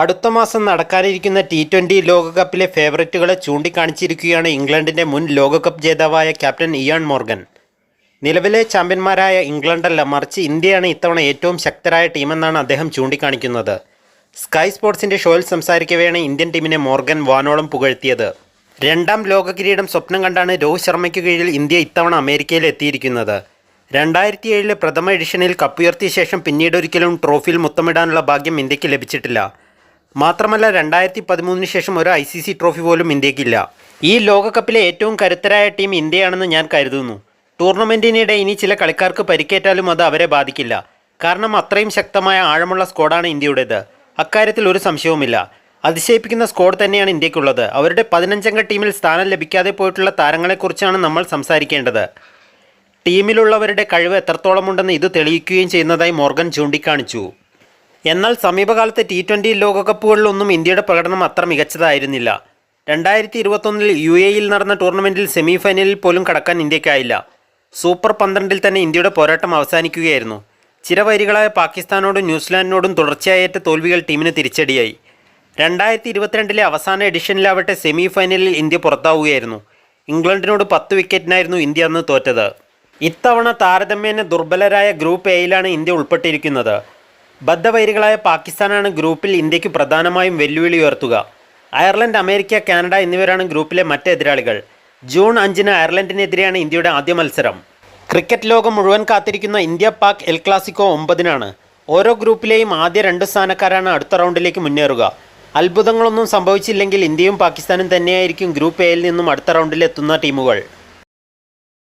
അടുത്ത മാസം നടക്കാനിരിക്കുന്ന ടി ട്വന്റി ലോകകപ്പിലെ ഫേവറേറ്റുകളെ ചൂണ്ടിക്കാണിച്ചിരിക്കുകയാണ് ഇംഗ്ലണ്ടിന്റെ മുൻ ലോകകപ്പ് ജേതാവായ ക്യാപ്റ്റൻ ഇയാൻ മോർഗൻ. നിലവിലെ ചാമ്പ്യന്മാരായ ഇംഗ്ലണ്ടല്ല മറിച്ച് ഇന്ത്യയാണ് ഇത്തവണ ഏറ്റവും ശക്തരായ ടീമെന്നാണ് അദ്ദേഹം ചൂണ്ടിക്കാണിക്കുന്നത്. സ്കൈ സ്പോർട്സിന്റെ ഷോയിൽ സംസാരിക്കവെയാണ് ഇന്ത്യൻ ടീമിനെ മോർഗൻ വാനോളം പുകഴ്ത്തിയത്. രണ്ടാം ലോക കിരീടം സ്വപ്നം കണ്ടാണ് രോഹിത് ശർമ്മയ്ക്ക് കീഴിൽ ഇന്ത്യ ഇത്തവണ അമേരിക്കയിൽ എത്തിയിരിക്കുന്നത്. രണ്ടായിരത്തി ഏഴിലെ പ്രഥമ എഡിഷനിൽ കപ്പുയർത്തിയ ശേഷം പിന്നീട് ഒരിക്കലും ട്രോഫിയിൽ മുത്തമിടാനുള്ള ഭാഗ്യം ഇന്ത്യയ്ക്ക് ലഭിച്ചിട്ടില്ല. മാത്രമല്ല രണ്ടായിരത്തി പതിമൂന്നിന് ശേഷം ഒരു ഐ സി സി ട്രോഫി പോലും ഇന്ത്യക്കില്ല. ഈ ലോകകപ്പിലെ ഏറ്റവും കരുത്തരായ ടീം ഇന്ത്യയാണെന്ന് ഞാൻ കരുതുന്നു. ടൂർണമെന്റിനിടെ ഇനി ചില കളിക്കാർക്ക് പരിക്കേറ്റാലും അത് അവരെ ബാധിക്കില്ല. കാരണം അത്രയും ശക്തമായ ആഴമുള്ള സ്ക്വാഡാണ് ഇന്ത്യയുടേത്. അക്കാര്യത്തിൽ ഒരു സംശയവുമില്ല. അതിശയിപ്പിക്കുന്ന സ്ക്വാഡ് തന്നെയാണ് ഇന്ത്യക്കുള്ളത്. അവരുടെ പതിനഞ്ചംഗ ടീമിൽ സ്ഥാനം ലഭിക്കാതെ പോയിട്ടുള്ള താരങ്ങളെക്കുറിച്ചാണ് നമ്മൾ സംസാരിക്കേണ്ടത്. ടീമിലുള്ളവരുടെ കഴിവ് എത്രത്തോളമുണ്ടെന്ന് ഇത് തെളിയിക്കുകയും ചെയ്യുന്നതായി മോർഗൻ ചൂണ്ടിക്കാണിച്ചു. എന്നാൽ സമീപകാലത്തെ ടി ട്വന്റി ലോകകപ്പുകളിലൊന്നും ഇന്ത്യയുടെ പ്രകടനം അത്ര മികച്ചതായിരുന്നില്ല. രണ്ടായിരത്തി ഇരുപത്തൊന്നിൽ യു എയിൽ നടന്ന ടൂർണമെന്റിൽ സെമി ഫൈനലിൽ പോലും കടക്കാൻ ഇന്ത്യക്കായില്ല. സൂപ്പർ പന്ത്രണ്ടിൽ തന്നെ ഇന്ത്യയുടെ പോരാട്ടം അവസാനിക്കുകയായിരുന്നു. ചിരവൈരികളായ പാകിസ്ഥാനോടും ന്യൂസിലാൻഡിനോടും തുടർച്ചയായേറ്റ തോൽവികൾ ടീമിന് തിരിച്ചടിയായി. രണ്ടായിരത്തി ഇരുപത്തിരണ്ടിലെ അവസാന എഡിഷനിലാവട്ടെ സെമി ഫൈനലിൽ ഇന്ത്യ പുറത്താവുകയായിരുന്നു. ഇംഗ്ലണ്ടിനോട് പത്ത് വിക്കറ്റിനായിരുന്നു ഇന്ത്യ അന്ന് തോറ്റത്. ഇത്തവണ താരതമ്യേന ദുർബലരായ ഗ്രൂപ്പ് എയിലാണ് ഇന്ത്യ ഉൾപ്പെട്ടിരിക്കുന്നത്. ബദ്ധവൈരികളായ പാകിസ്ഥാനാണ് ഗ്രൂപ്പിൽ ഇന്ത്യയ്ക്ക് പ്രധാനമായും വെല്ലുവിളി ഉയർത്തുക. അയർലൻഡ് അമേരിക്ക കാനഡ എന്നിവരാണ് ഗ്രൂപ്പിലെ മറ്റ് എതിരാളികൾ. ജൂൺ അഞ്ചിന് അയർലൻഡിനെതിരെയാണ് ഇന്ത്യയുടെ ആദ്യ മത്സരം. ക്രിക്കറ്റ് ലോകം മുഴുവൻ കാത്തിരിക്കുന്ന ഇന്ത്യ പാക് എൽ ക്ലാസിക്കോ ഒമ്പതിനാണ്. ഓരോ ഗ്രൂപ്പിലെയും ആദ്യ രണ്ട് സ്ഥാനക്കാരാണ് അടുത്ത റൗണ്ടിലേക്ക് മുന്നേറുക. അത്ഭുതങ്ങളൊന്നും സംഭവിച്ചില്ലെങ്കിൽ ഇന്ത്യയും പാകിസ്ഥാനും തന്നെയായിരിക്കും ഗ്രൂപ്പ് എയിൽ നിന്നും അടുത്ത റൗണ്ടിൽ എത്തുന്ന ടീമുകൾ.